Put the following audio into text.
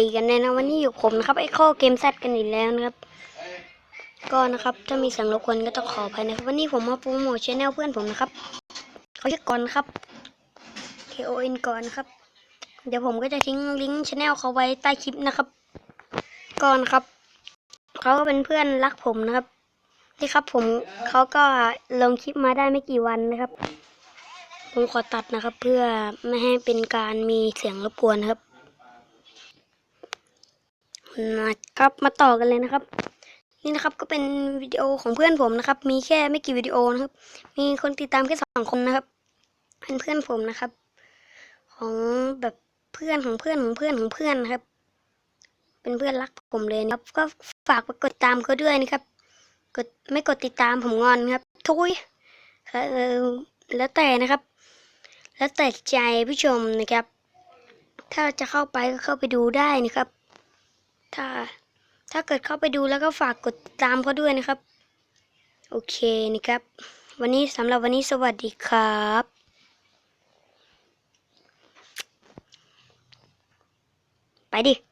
ดีกันเลยนะวันนี้อยู่ผมนะครับไอโคเกมแซดกันอีกแล้วนะครับ ก็นะครับถ้ามีเสียงรบกวนก็ต้องขออภัยนะครับวันนี้ผมมาโปรโมทชแนลเพื่อนผมนะครับเขาชื่อก่อนครับ K O N ก่อนครับ เดี๋ยวผมก็จะทิ้งลิงก์ชแนลเขาไว้ใต้คลิปนะครับ ก่อนครับเขาก็เป็นเพื่อนรักผมนะครับที่ครับผมเขาก็ลงคลิปมาได้ไม่กี่วันนะครับ ผมขอตัดนะครับ เพื่อไม่ให้เป็นการมีเสียงรบกวนครับ นะครับมาต่อกันเลยนะครับ นี่นะครับก็เป็นวิดีโอของเพื่อนผมนะครับ มีแค่ไม่กี่วิดีโอนะครับ มีคนติดตามแค่สองคนนะครับเป็นเพื่อนผมนะครับ ของแบบเพื่อนของเพื่อนของเพื่อนของเพื่อนนะครับ เป็นเพื่อนรักผมเลยนะครับ ก็ฝากไปกดตามเขาด้วยนะครับ กดไม่กดติดตามผมงอนครับ ทุยเออแล้วแต่นะครับ แล้วแต่ใจผู้ชมนะครับ ถ้าจะเข้าไปก็เข้าไปดูได้นะครับ ถ้า ถ้าเกิดเข้าไปดูแล้วก็ฝากกดติดตามเขาด้วยนะครับ โอเคนะครับ วันนี้สำหรับวันนี้สวัสดีครับไปดิ